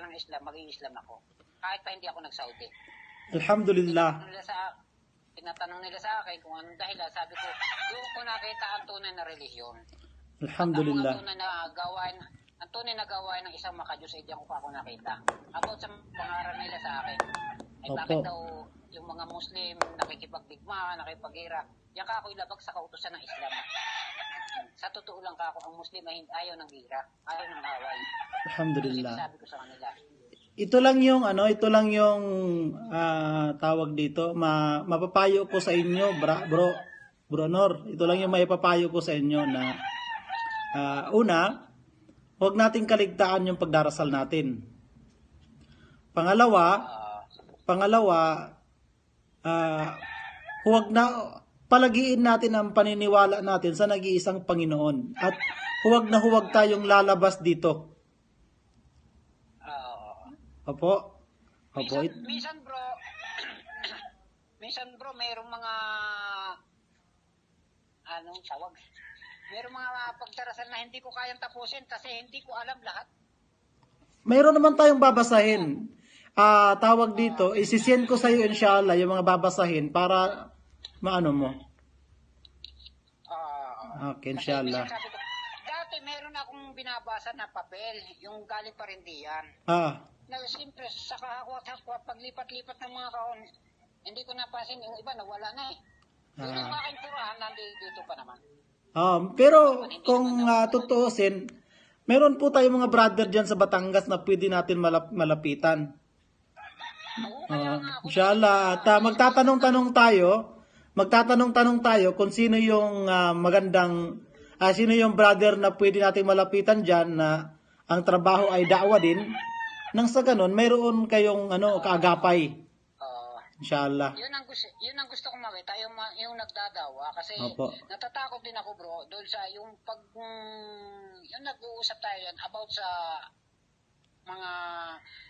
mag-aaral ng Islam, mag-i-Islam ako. Kahit pa hindi ako nag-Saudi. Alhamdulillah. Tinatanong nila sa tinatanong nila sa akin kung anong dahilan. Sabi ko, doon ko nakita ang tunay na relihiyon. Alhamdulillah. Ang tunay na gawain, ang tunay na gawain ng isang makajus ay diyan ko pa ako nakita. About sa pangaral nila sa akin. Ay Opo. bakit daw yung mga Muslim nakikipagdigma, nakikipagira. Yan ka ako ilabag sa kautusan ng Islam. Sa totoo lang ka ako, ang Muslim ay hindi- ayaw ng gira, ayaw ng away. Alhamdulillah. Sabi ko sa kanila. Ito lang yung ano, ito lang yung ah, tawag dito. Ma, mapapayo ko sa inyo, bra, bro, bro Nor. Ito lang yung maipapayo ko sa inyo na ah, una, huwag nating kaligtaan yung pagdarasal natin. Pangalawa, ah, pangalawa, ah, huwag na palagiin natin ang paniniwala natin sa nag-iisang Panginoon. At huwag na huwag tayong lalabas dito. ah, Opo. Opo. Minsan, minsan bro, minsan bro, mayroong mga, anong tawag? Mayroong mga pagdarasal na hindi ko kayang tapusin kasi hindi ko alam lahat. Mayroon naman tayong babasahin. Ah, tawag dito, isisend ko sa iyo inshallah yung mga babasahin para maano mo. Ah, Okay, kasi inshallah. minsan sabi ko, dati meron akong binabasa na papel, yung galing pa rin diyan. Ah, Na siyempre, sa kahakwa-hakwa, paglipat-lipat ng mga kaon, hindi ko napansin, yung iba nawala na eh. Yung Ah. aking Quran, nandito pa naman. um, pero kung uh, tutuusin, meron po tayong mga brother diyan sa Batangas na pwede natin malap- malapitan. Oo, kaya Ah, nga ako, inshallah, at ah, magtatanong-tanong tayo, magtatanong-tanong tayo kung sino yung ah, magandang, ah, sino yung brother na pwede nating malapitan dyan na ang trabaho ay da'wa din. Nang sa ganun, mayroon kayong ano, kaagapay. ah, Inshallah. Yun ang gusto, yun ang gusto kong makita, yung, yung nagdadawa. Kasi Opo. natatakot din ako bro, doon sa yung pag, mm, yung nag-uusap tayo yan about sa mga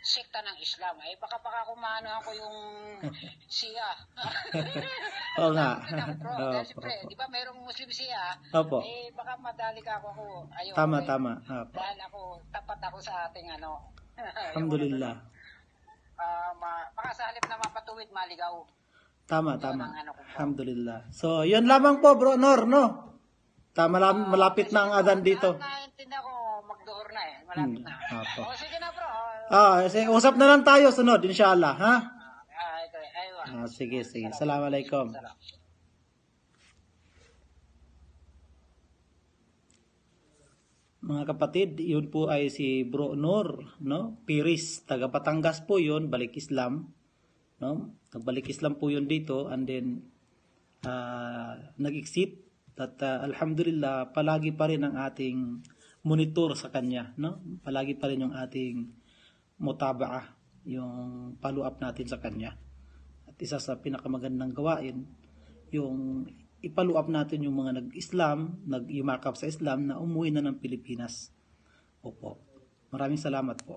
sekta ng Islam. Eh, baka baka kumano ako yung siya. Oo nga. bro, Opo. dahil siyempre, di ba mayroong Muslim siya? Opo. Eh, baka madali ka ako. ako ayaw Tama, eh. tama. Opo. Dahil ako, tapat ako sa ating ano. Alhamdulillah. Ah, ma, baka sa halip na mapatuwid, maligaw. Tama, Yun tama. ano. Alhamdulillah. So, yun lamang po, bro, Nor, no? Tama, malapit na ang adan dito. Ah, naintindihan ko, magduhor na eh. Malapit Hmm, na. opo. O sige na bro. Ah, sige, usap na lang tayo sunod, inshallah, ha? Ah, ito, aywa. Ah, sige, sige. Assalamualaikum. Salam. Mga kapatid, yun po ay si Bro Nur, no? Piris, taga Batangas po yun, balik Islam, no? Nagbalik Islam po yun dito and then ah, nag-exit at ah, alhamdulillah palagi pa rin ang ating monitor sa kanya, no? Palagi pa rin yung ating mutabaa, yung follow up natin sa kanya. At isa sa pinakamagandang gawain, yung i-follow up natin yung mga nag-Islam, nag-yumakap sa Islam na umuwi na ng Pilipinas. Opo. Maraming salamat po.